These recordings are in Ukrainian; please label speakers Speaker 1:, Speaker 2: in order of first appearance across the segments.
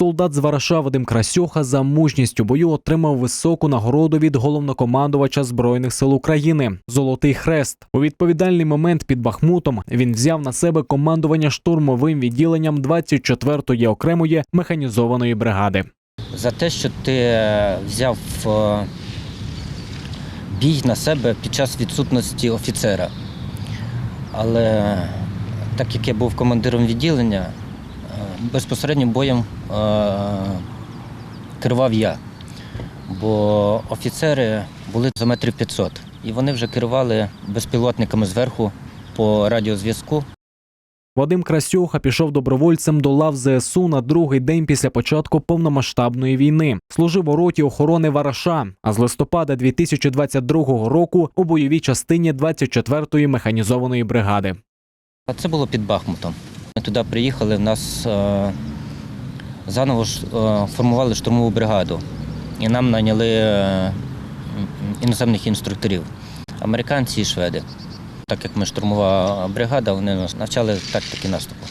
Speaker 1: Солдат з Вараша Вадим Красьоха за мужність у бою отримав високу нагороду від головнокомандувача збройних сил України Золотий Хрест. У відповідальний момент під Бахмутом він взяв на себе командування штурмовим відділенням 24-ї окремої механізованої бригади.
Speaker 2: за те, що ти е, взяв е, бій на себе під час відсутності офіцера. Але так як я був командиром відділення, безпосереднім боєм е, керував я. Бо офіцери були за метрів 500, і вони вже керували безпілотниками зверху по радіозв'язку.
Speaker 1: Вадим Красьоха пішов добровольцем до лав ЗСУ на другий день після початку повномасштабної війни. Служив у роті охорони Вараша. А з листопада 2022 року у бойовій частині 24-ї механізованої бригади.
Speaker 2: А це було під Бахмутом. Ми туди приїхали, в нас е, заново ж, е, формували штурмову бригаду. І нам наняли е, іноземних інструкторів, американці і шведи. Так як ми штурмова бригада, вони нас навчали тактики наступу.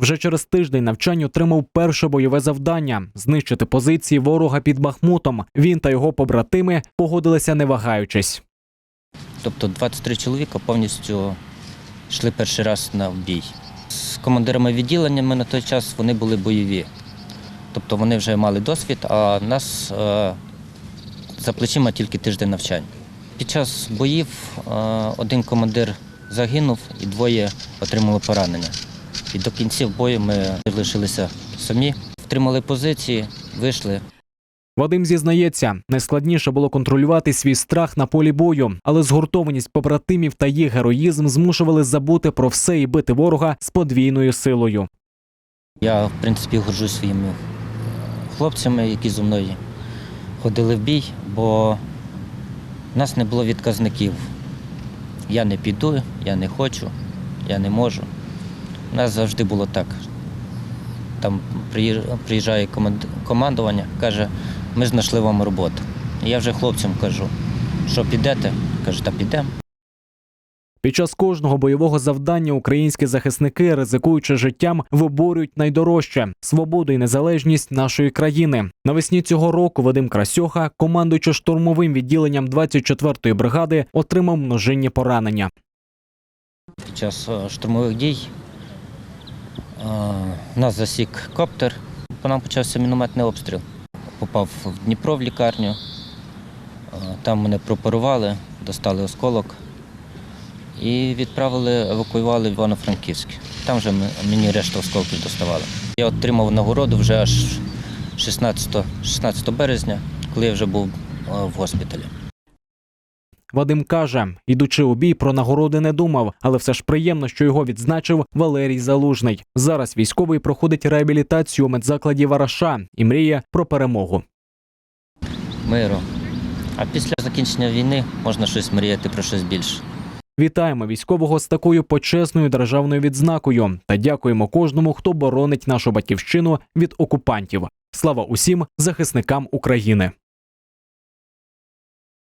Speaker 1: Вже через тиждень навчань отримав перше бойове завдання знищити позиції ворога під Бахмутом. Він та його побратими погодилися не вагаючись.
Speaker 2: Тобто 23 чоловіка повністю йшли перший раз на бій. З командирами відділеннями на той час вони були бойові. Тобто вони вже мали досвід, а нас е, за плечима тільки тиждень навчань. Під час боїв е, один командир загинув і двоє отримали поранення. І до кінців бою ми лишилися самі, втримали позиції, вийшли.
Speaker 1: Вадим зізнається, найскладніше було контролювати свій страх на полі бою, але згуртованість побратимів та їх героїзм змушували забути про все і бити ворога з подвійною силою.
Speaker 2: Я, в принципі, горжусь своїми е, хлопцями, які зі мною ходили в бій, бо в нас не було відказників. Я не піду, я не хочу, я не можу. У нас завжди було так. Там приїжджає командування, каже, ми знайшли вам роботу. Я вже хлопцям кажу, що підете? Кажу, та підемо.
Speaker 1: Під час кожного бойового завдання українські захисники, ризикуючи життям, виборюють найдорожче свободу і незалежність нашої країни. Навесні цього року Вадим Красьоха, командуючи штурмовим відділенням 24-ї бригади, отримав множинні поранення.
Speaker 2: Під час е, штурмових дій нас засік коптер, по нам почався мінометний обстріл. Попав в Дніпро в лікарню, там мене пропорували, достали осколок і відправили, евакуювали в Івано-Франківськ. Там вже мені решта осколків доставали. Я отримав нагороду вже аж 16, 16 березня, коли я вже був в госпіталі.
Speaker 1: Вадим каже, ідучи у бій, про нагороди не думав, але все ж приємно, що його відзначив Валерій Залужний. Зараз військовий проходить реабілітацію у медзакладі Вараша і мріє про перемогу.
Speaker 2: Миру. А після закінчення війни можна щось мріяти про щось більше.
Speaker 1: Вітаємо військового з такою почесною державною відзнакою та дякуємо кожному, хто боронить нашу батьківщину від окупантів. Слава усім захисникам України.